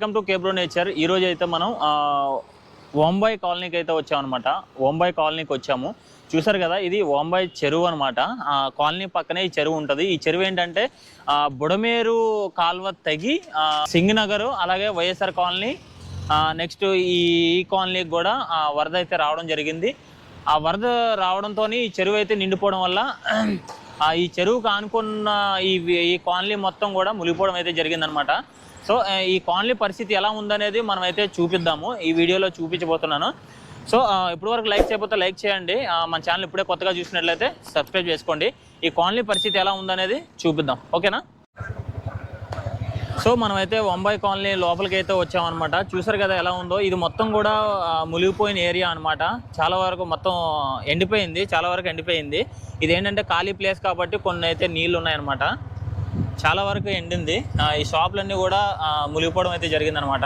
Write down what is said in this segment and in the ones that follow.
Welcome to కేబ్రో nature. ఈరోజు అయితే మనం ఆ, కాలనీకి అయితే వచ్చామన్నమాట. ఓంబాయ్ కాలనీకి వచ్చాము. చూసారు కదా ఇది ఓంబాయ్ చెరువు అనమాట కాలనీ పక్కనే ఈ చెరువు ఉంటుంది. ఈ చెరువు ఏంటంటే బుడమేరు కాల్వ తగి ఆ, సింగనగర్ అలాగే వైఎస్ఆర్ కాలనీ నెక్స్ట్ ఈ ఈ కాలనీకి కూడా వరద అయితే రావడం జరిగింది. ఆ వరద రావడంతో ఈ చెరువు అయితే నిండిపోవడం వల్ల ఈ చెరువుకు ఆనుకున్న ఈ ఈ కాలనీ మొత్తం కూడా మునిగిపోవడం అయితే జరిగిందనమాట సో ఈ కాలనీ పరిస్థితి ఎలా ఉందనేది మనం అయితే చూపిద్దాము. ఈ వీడియోలో చూపించబోతున్నాను. సో ఇప్పుడు ఇప్పటి వరకు లైక్ చేయకపోతే లైక్ చేయండి. మన ఛానల్ ఇప్పుడే కొత్తగా చూసినట్లయితే సబ్స్క్రైబ్ చేసుకోండి. ఈ కాలనీ పరిస్థితి ఎలా ఉందనేది చూపిద్దాం. ఓకేనా? సో మనమైతే వంబాయి కాలనీ లోపలికి అయితే వచ్చామన్నమాట. చూసారు కదా ఎలా ఉందో? ఇది మొత్తం కూడా ములిగిపోయిన మునిగిపోయిన ఏరియా అన్నమాట. చాలా వరకు మొత్తం ఎండిపోయింది. చాలా వరకు ఎండిపోయింది. ఇది ఏంటంటే ఖాళీ ప్లేస్ కాబట్టి కొన్ని అయితే నీళ్ళు ఉన్నాయన్నమాట చాలా వరకు ఎండింది. ఈ షాపులన్నీ కూడా మునిగిపోవడం అయితే జరిగిందనమాట.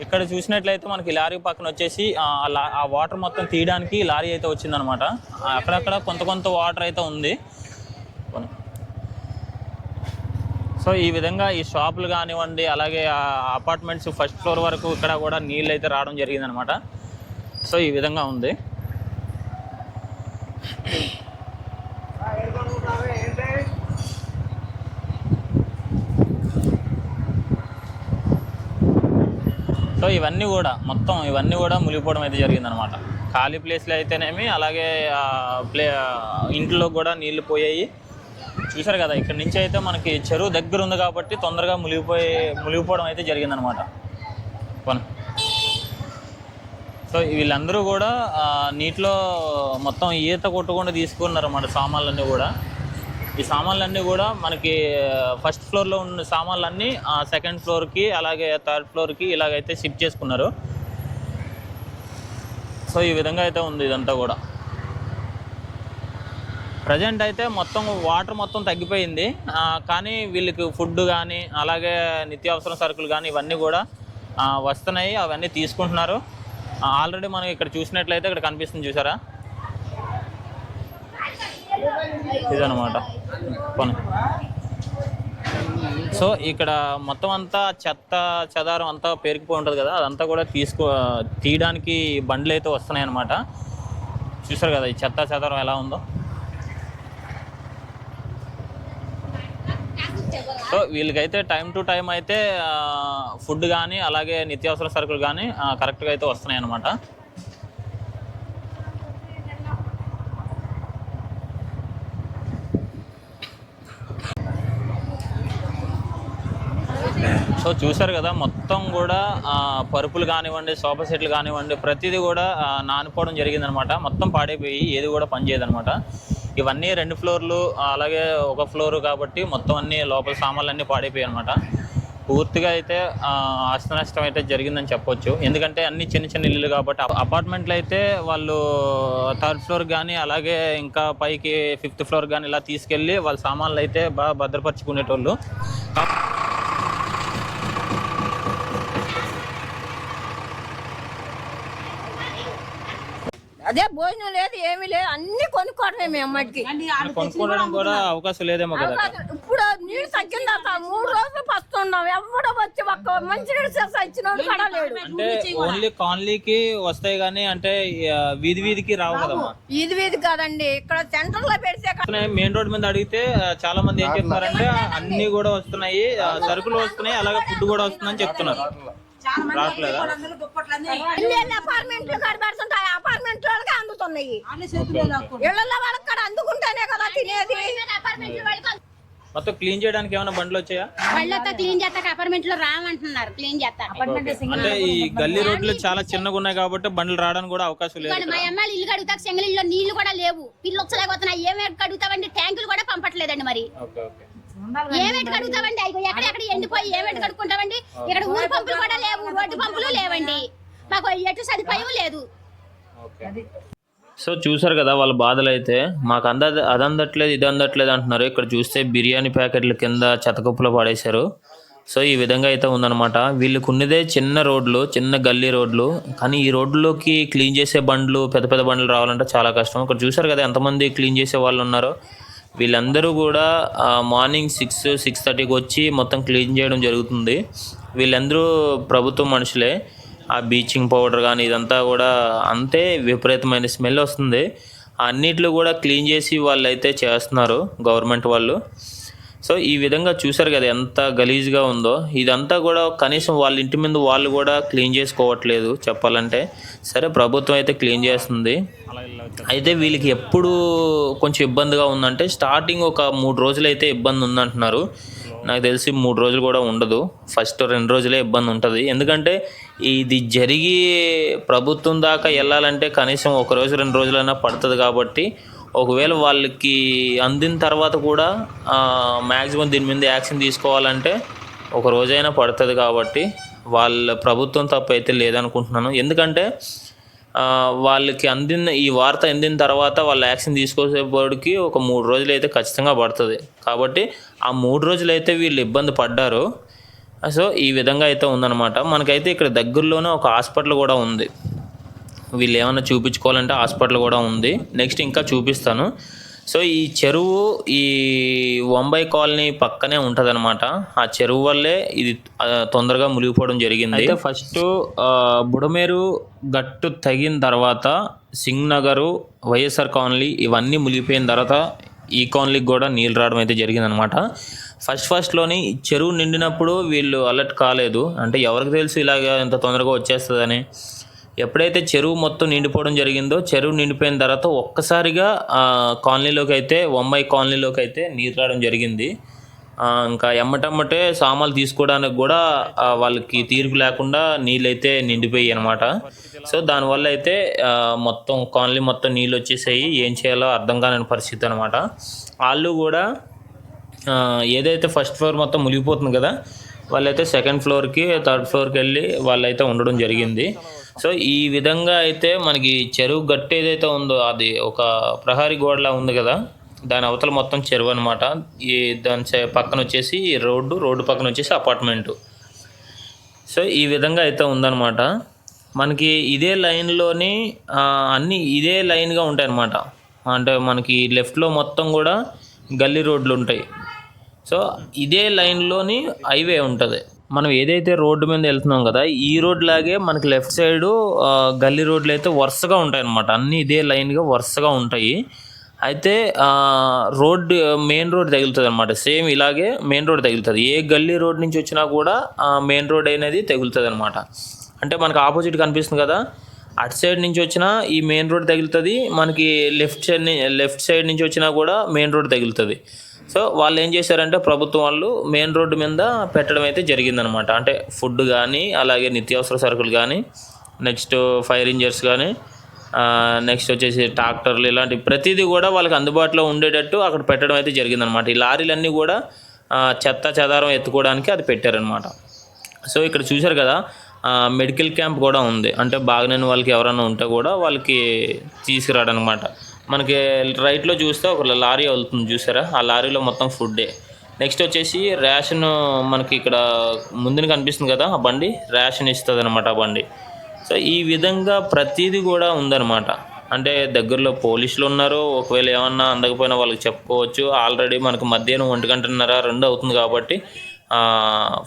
ఇక్కడ చూసినట్లయితే మనకి లారీ పక్కన వచ్చేసి ఆ, లా- ఆ వాటర్ మొత్తం తీయడానికి లారీ అయితే వచ్చిందనమాట. అక్కడక్కడ కొంత కొంత వాటర్ అయితే ఉంది. సో ఈ విధంగా ఈ షాపులు కానివ్వండి అలాగే ఆ అపార్ట్మెంట్స్ ఫస్ట్ ఫ్లోర్ వరకు ఇక్కడ కూడా నీళ్ళు అయితే రావడం జరిగిందనమాట. సో ఈ విధంగా ఉంది. సో ఇవన్నీ కూడా మొత్తం ఇవన్నీ కూడా మునిగిపోవడం అయితే జరిగిందనమాట ఖాళీ ప్లేస్లో అయితేనేమి అలాగే ప్లే ఇంట్లో కూడా నీళ్ళు పోయాయి. చూసారు కదా ఇక్కడ నుంచి అయితే మనకి చెరువు దగ్గర ఉంది కాబట్టి తొందరగా మునిగిపోయి మునిగిపోవడం అయితే జరిగిందనమాట పను. సో వీళ్ళందరూ కూడా నీటిలో మొత్తం ఈత కొట్టకుండా తీసుకున్నారన్నమాట సామాన్లన్నీ కూడా. ఈ సామాన్లన్నీ కూడా మనకి ఫస్ట్ ఫ్లోర్లో ఉన్న సామాన్లన్నీ సెకండ్ ఫ్లోర్కి అలాగే థర్డ్ ఫ్లోర్కి ఇలాగైతే షిఫ్ట్ చేసుకున్నారు. సో ఈ విధంగా అయితే ఉంది ఇదంతా కూడా. ప్రజెంట్ అయితే మొత్తం వాటర్ మొత్తం తగ్గిపోయింది. కానీ వీళ్ళకి ఫుడ్ కానీ అలాగే నిత్యావసర సరుకులు కానీ ఇవన్నీ కూడా వస్తున్నాయి. అవన్నీ తీసుకుంటున్నారు. ఆల్రెడీ మనం ఇక్కడ చూసినట్లయితే ఇక్కడ కనిపిస్తుంది చూసారా? ఇదనమాట పని. సో ఇక్కడ మొత్తం అంతా చెత్త చెదారం అంతా పేరుకుపోయి ఉంటుంది కదా అదంతా కూడా తీసుకో తీయడానికి బండ్లు అయితే వస్తున్నాయి అనమాట చూసారు కదా ఈ చెత్త చెదారం ఎలా ఉందో. సో వీళ్ళకైతే టైం టు టైం అయితే ఫుడ్ కానీ అలాగే నిత్యావసర సరుకులు కానీ కరెక్ట్గా అయితే వస్తున్నాయి అన్నమాట సో చూసారు కదా మొత్తం కూడా పరుపులు కానివ్వండి సోఫా సెట్లు కానివ్వండి ప్రతిదీ కూడా ఆ, నానిపోవడం జరిగిందనమాట. మొత్తం పాడైపోయి ఏది కూడా పనిచేయదనమాట ఇవన్నీ రెండు ఫ్లోర్లు అలాగే ఒక ఫ్లోర్ కాబట్టి మొత్తం అన్ని లోపల సామాన్లు అన్నీ పాడైపోయాయి అనమాట. పూర్తిగా అయితే ఆ, నష్టం అయితే జరిగిందని చెప్పొచ్చు. ఎందుకంటే అన్ని చిన్న చిన్న ఇల్లు కాబట్టి అపార్ట్మెంట్లు అయితే వాళ్ళు థర్డ్ ఫ్లోర్ కానీ అలాగే ఇంకా పైకి ఫిఫ్త్ ఫ్లోర్ కానీ ఇలా తీసుకెళ్ళి వాళ్ళ సామాన్లు అయితే బాగా భద్రపరుచుకునేటోళ్ళు. అదే భోజనం లేదు ఏమీ లేదు అన్ని కొనుక్కోవడమే మేము మట్టికి కొనుక్కోవడానికి కూడా అవకాశం లేదేమో కదా ఇప్పుడు నీళ్ళు తగ్గింది అక్క మూడు రోజులు పస్తున్నాం. ఎవడో వచ్చి ఒక్క మంచి నీళ్ళు చేస్తా ఇచ్చిన అంటే ఓన్లీ కాలనీకి వస్తాయి కానీ అంటే వీధి వీధికి రావు కదమ్మా. ఇది వీధి కాదండి ఇక్కడ సెంటర్లో పెడితే మెయిన్ రోడ్ మీద అడిగితే చాలా మంది ఏం చెప్తారంటే అన్ని కూడా వస్తున్నాయి సరుకులు వస్తున్నాయి అలాగే ఫుడ్ కూడా వస్తుందని చెప్తున్నారు. రావట్లేదా అపార్ట్మెంట్లు వాళ్ళకి కాడ అందుకుంటేనే కదా తినేది. మొత్తం క్లీన్ చేయడానికి ఏమైనా బండ్లు వచ్చాయా? వాళ్ళతో క్లీన్ చేస్తాక అపార్ట్మెంట్లో రామంటున్నారు క్లీన్ చేస్తారు అంటే ఈ గల్లీ రోడ్లు చాలా చిన్నగా ఉన్నాయి కాబట్టి బండ్లు రావడానికి కూడా అవకాశం లేదు మా అమ్మాయిలు ఇల్లు కడుగుతాక చెంగలిలో నీళ్ళు కూడా లేవు. పిల్లలు వచ్చలేకపోతున్నాయి. ఏమేమి కడుగుతావండి? ట్యాంకులు కూడా పంపట్లేదండి మరి. Okay okay. ఏమేటి కడుగుతావండి? అయ్యో ఎక్కడెక్కడ ఎండిపోయి ఏమేటి కడుక్కుంటావండి? ఇక్కడ ఊరు పంపులు కూడా లేవు రోడ్డు పంపులు లేవండి. మాకు ఎటు సదుపాయం లేదు. సో చూసారు కదా వాళ్ళ బాధలు అయితే మాకు అంద అది అందట్లేదు ఇది అందట్లేదు అంటున్నారు. ఇక్కడ చూస్తే బిర్యానీ ప్యాకెట్ల కింద చెతకప్పులో పడేశారు. సో ఈ విధంగా అయితే ఉందన్నమాట. వీళ్ళకు ఉన్నదే చిన్న రోడ్లు చిన్న గల్లీ రోడ్లు. కానీ ఈ రోడ్లోకి క్లీన్ చేసే బండ్లు పెద్ద పెద్ద బండ్లు రావాలంటే చాలా కష్టం. ఇక్కడ చూసారు కదా ఎంతమంది క్లీన్ చేసే వాళ్ళు ఉన్నారో. వీళ్ళందరూ కూడా మార్నింగ్ సిక్స్ సిక్స్ థర్టీకి వచ్చి మొత్తం క్లీన్ చేయడం జరుగుతుంది. వీళ్ళందరూ ప్రభుత్వ మనుషులే. ఆ బీచింగ్ పౌడర్ కానీ ఇదంతా కూడా అంతే విపరీతమైన స్మెల్ వస్తుంది. అన్నిట్లో కూడా క్లీన్ చేసి వాళ్ళు అయితే చేస్తున్నారు గవర్నమెంట్ వాళ్ళు. సో ఈ విధంగా చూసారు కదా ఎంత గలీజ్గా ఉందో. ఇదంతా కూడా కనీసం వాళ్ళ ఇంటి మీద వాళ్ళు కూడా క్లీన్ చేసుకోవట్లేదు చెప్పాలంటే. సరే ప్రభుత్వం అయితే క్లీన్ చేస్తుంది. అయితే వీళ్ళకి ఎప్పుడు కొంచెం ఇబ్బందిగా ఉందంటే స్టార్టింగ్ ఒక మూడు రోజులు అయితే ఇబ్బంది ఉందంటున్నారు. నాకు తెలిసి మూడు రోజులు కూడా ఉండదు. ఫస్ట్ రెండు రోజులే ఇబ్బంది ఉంటుంది. ఎందుకంటే ఇది జరిగి ప్రభుత్వం దాకా వెళ్ళాలంటే కనీసం ఒక రోజు రెండు రోజులైనా పడుతుంది కాబట్టి ఒకవేళ వాళ్ళకి అందిన తర్వాత కూడా మ్యాక్సిమం దీని మీద యాక్షన్ తీసుకోవాలంటే ఒక రోజైనా పడుతుంది కాబట్టి వాళ్ళ ప్రభుత్వం తప్పు అయితే లేదనుకుంటున్నాను. ఎందుకంటే వాళ్ళకి అందిన ఈ వార్త అందిన తర్వాత వాళ్ళు యాక్షన్ తీసుకోసేపటికి ఒక మూడు రోజులు అయితే ఖచ్చితంగా పడుతుంది. కాబట్టి ఆ మూడు రోజులు అయితే వీళ్ళు ఇబ్బంది పడ్డారు. సో ఈ విధంగా అయితే ఉందన్నమాట. మనకైతే ఇక్కడ దగ్గరలోనే ఒక హాస్పిటల్ కూడా ఉంది. వీళ్ళు ఏమైనా చూపించుకోవాలంటే హాస్పిటల్ కూడా ఉంది. నెక్స్ట్ ఇంకా చూపిస్తాను. సో ఈ చెరువు ఈ వంబై కాలనీ పక్కనే ఉంటుంది ఆ చెరువు వల్లే ఇది తొందరగా మునిగిపోవడం జరిగింది. అయితే ఫస్ట్ బుడమేరు గట్టు తగిన తర్వాత సింగ్ నగరు వైఎస్ఆర్ కాలనీ ఇవన్నీ మునిగిపోయిన తర్వాత ఈ కాలనీకి కూడా నీళ్ళు రావడం అయితే జరిగిందనమాట ఫస్ట్ ఫస్ట్లోని చెరువు నిండినప్పుడు వీళ్ళు అలర్ట్ కాలేదు. అంటే ఎవరికి తెలుసు ఇలాగ ఇంత తొందరగా వచ్చేస్తుందని. ఎప్పుడైతే చెరువు మొత్తం నిండిపోవడం జరిగిందో చెరువు నిండిపోయిన తర్వాత ఒక్కసారిగా కాలనీలోకి అయితే బొమ్మాయి కాలనీలోకి అయితే నీరు రావడం జరిగింది. ఇంకా ఎమ్మటమ్మటే సామాన్లు తీసుకోవడానికి కూడా వాళ్ళకి తీర్పు లేకుండా నీళ్ళైతే నిండిపోయాయి అనమాట సో దానివల్ల అయితే మొత్తం కాలనీ మొత్తం నీళ్ళు వచ్చేసాయి. ఏం చేయాలో అర్థం కాని పరిస్థితి అనమాట వాళ్ళు కూడా ఏదైతే ఫస్ట్ ఫ్లోర్ మొత్తం మునిగిపోతుంది కదా వాళ్ళైతే సెకండ్ ఫ్లోర్కి థర్డ్ ఫ్లోర్కి వెళ్ళి వాళ్ళైతే ఉండడం జరిగింది. సో ఈ విధంగా అయితే మనకి చెరువు గట్టు ఏదైతే ఉందో అది ఒక ప్రహరి గోడలా ఉంది కదా దాని అవతల మొత్తం చెరువు అనమాట ఈ దాని పక్కన వచ్చేసి రోడ్డు రోడ్డు పక్కన వచ్చేసి అపార్ట్మెంటు. సో ఈ విధంగా అయితే ఉందన్నమాట. మనకి ఇదే లైన్లోని అన్ని అన్నీ ఇదే లైన్గా ఉంటాయి అన్నమాట అంటే మనకి లెఫ్ట్లో మొత్తం కూడా గల్లీ రోడ్లు ఉంటాయి. సో ఇదే లైన్లోని హైవే ఉంటుంది. మనం ఏదైతే రోడ్డు మీద వెళ్తున్నాం కదా ఈ రోడ్ లాగే మనకి లెఫ్ట్ సైడ్ గల్లీ రోడ్లు అయితే వరుసగా ఉంటాయి అన్నమాట అన్నీ ఇదే లైన్గా వరుసగా ఉంటాయి. అయితే రోడ్డు రోడ్ మెయిన్ రోడ్ తగులుతుంది అనమాట సేమ్ ఇలాగే మెయిన్ రోడ్ తగులుతుంది. ఏ గల్లీ రోడ్ నుంచి వచ్చినా కూడా మెయిన్ రోడ్ అనేది తగులుతుంది అనమాట అంటే మనకు ఆపోజిట్ కనిపిస్తుంది కదా అటు సైడ్ నుంచి వచ్చినా ఈ మెయిన్ రోడ్ తగులుతుంది. మనకి లెఫ్ట్ సైడ్ లెఫ్ట్ సైడ్ నుంచి వచ్చినా కూడా మెయిన్ రోడ్ తగులుతుంది. సో వాళ్ళు ఏం చేశారంటే ప్రభుత్వం వాళ్ళు మెయిన్ రోడ్డు మీద పెట్టడం అయితే జరిగిందనమాట. అంటే ఫుడ్ కానీ అలాగే నిత్యావసర సరుకులు కానీ నెక్స్ట్ ఫైర్ ఇంజర్స్ కానీ నెక్స్ట్ వచ్చేసి ట్రాక్టర్లు ఇలాంటి ప్రతిదీ కూడా వాళ్ళకి అందుబాటులో ఉండేటట్టు అక్కడ పెట్టడం అయితే జరిగిందనమాట. ఈ లారీలన్నీ కూడా చెత్త చెదారం ఎత్తుకోవడానికి అది పెట్టారనమాట. సో ఇక్కడ చూశారు కదా మెడికల్ క్యాంప్ కూడా ఉంది. అంటే బాగానే వాళ్ళకి ఎవరైనా ఉంటే కూడా వాళ్ళకి తీసుకురాడనమాట. మనకి రైట్లో చూస్తే ఒక లారీ వెళ్తుంది చూసారా? ఆ లారీలో మొత్తం ఫుడ్డే. నెక్స్ట్ వచ్చేసి రేషన్ మనకి ఇక్కడ ముందున కనిపిస్తుంది కదా ఆ బండి రేషన్ ఇస్తుంది అనమాట ఆ బండి. సో ఈ విధంగా ప్రతిదీ కూడా ఉందన్నమాట. అంటే దగ్గరలో పోలీసులు ఉన్నారు ఒకవేళ ఏమన్నా అందకపోయినా వాళ్ళకి చెప్పుకోవచ్చు. ఆల్రెడీ మనకు మధ్యాహ్నం ఒంటి గంటన్నర రెండు అవుతుంది కాబట్టి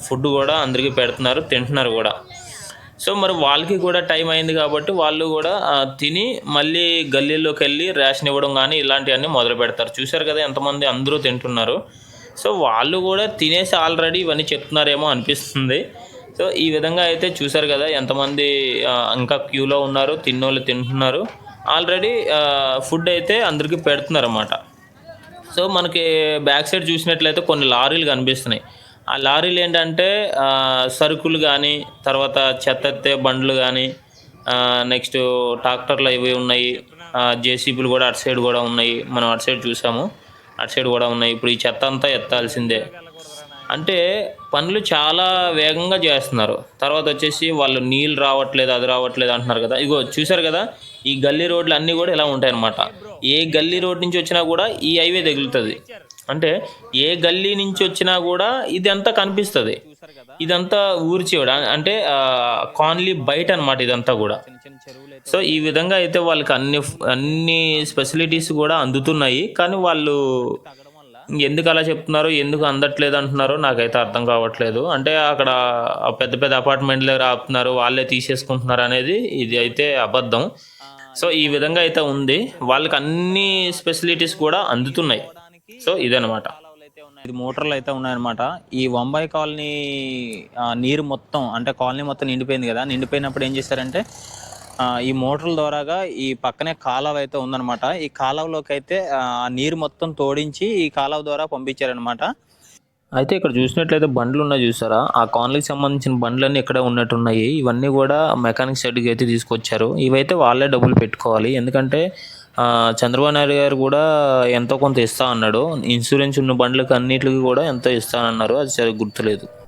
ఫుడ్ కూడా అందరికీ పెడుతున్నారు తింటున్నారు కూడా. సో మరి వాళ్ళకి కూడా టైం అయింది కాబట్టి వాళ్ళు కూడా తిని మళ్ళీ గల్లీలోకి వెళ్ళి రేషన్ ఇవ్వడం కానీ ఇలాంటివన్నీ మొదలు పెడతారు. చూశారు కదా ఎంతమంది అందరూ తింటున్నారు. సో వాళ్ళు కూడా తినేసి ఆల్రెడీ ఇవన్నీ చెప్తున్నారేమో అనిపిస్తుంది. సో ఈ విధంగా అయితే చూశారు కదా ఎంతమంది ఇంకా క్యూలో ఉన్నారు తిన్నోళ్ళు తింటున్నారు. ఆల్రెడీ ఫుడ్ అయితే అందరికీ పెడుతున్నారు అన్నమాట సో మనకి బ్యాక్ సైడ్ చూసినట్లయితే కొన్ని లారీలు కనిపిస్తున్నాయి. ఆ లారీలు ఏంటంటే సరుకులు కానీ తర్వాత చెత్త ఎత్తే బండ్లు కానీ నెక్స్ట్ ట్రాక్టర్లు ఇవి ఉన్నాయి. జేసీబీలు కూడా అటు సైడ్ కూడా ఉన్నాయి. మనం అటు సైడ్ చూసాము. అటు సైడ్ కూడా ఉన్నాయి. ఇప్పుడు ఈ చెత్త అంతా ఎత్తాల్సిందే. అంటే పనులు చాలా వేగంగా చేస్తున్నారు. తర్వాత వచ్చేసి వాళ్ళు నీళ్ళు రావట్లేదు అది రావట్లేదు అంటున్నారు కదా. ఇగో చూసారు కదా ఈ గల్లీ రోడ్లు అన్నీ కూడా ఇలా ఉంటాయి అన్నమాట ఏ గల్లీ రోడ్ నుంచి వచ్చినా కూడా ఈ హైవే తగులుతుంది. అంటే ఏ గల్లీ నుంచి వచ్చినా కూడా ఇదంతా కనిపిస్తుంది. ఇదంతా ఊరి చివడ అంటే కాన్లీ బయట అనమాట ఇదంతా కూడా. సో ఈ విధంగా అయితే వాళ్ళకి అన్ని అన్ని ఫెసిలిటీస్ కూడా అందుతున్నాయి. కానీ వాళ్ళు ఎందుకు అలా చెప్తున్నారో ఎందుకు అందట్లేదు అంటున్నారో నాకైతే అర్థం కావట్లేదు. అంటే అక్కడ పెద్ద పెద్ద అపార్ట్మెంట్లు రాపుతున్నారు వాళ్ళే తీసేసుకుంటున్నారు అనేది ఇది అయితే అబద్ధం. సో ఈ విధంగా అయితే ఉంది. వాళ్ళకి అన్ని ఫెసిలిటీస్ కూడా అందుతున్నాయి. సో ఇదనమాట కాలువలు అయితే ఉన్నాయి. ఇది మోటార్లు అయితే ఉన్నాయన్నమాట. ఈ వంబాయి కాలనీ ఆ, నీరు మొత్తం అంటే కాలనీ మొత్తం నిండిపోయింది కదా. నిండిపోయినప్పుడు ఏం చేశారంటే ఆ, ఈ మోటార్ల ద్వారాగా ఈ పక్కనే కాలువ అయితే ఉందన్నమాట. ఈ కాలువలోకి అయితే ఆ నీరు మొత్తం తోడించి ఈ కాలువ ద్వారా పంపించారనమాట అయితే ఇక్కడ చూసినట్లయితే బండ్లు ఉన్నాయి చూసారా? ఆ కాలనీకి సంబంధించిన బండ్లన్నీ ఇక్కడే ఉన్నట్టున్నాయి. ఇవన్నీ కూడా మెకానిక్ సైడ్కి అయితే తీసుకొచ్చారు. ఇవైతే వాళ్ళే డబ్బులు పెట్టుకోవాలి. ఎందుకంటే చంద్రబాబు నాయుడు గారు కూడా ఎంతో కొంత ఇస్తా అన్నాడు. ఇన్సూరెన్స్ ఉన్న బండ్లకు అన్నిటికీ కూడా ఎంతో ఇస్తానన్నారు. అది సరిగ్గా గుర్తులేదు.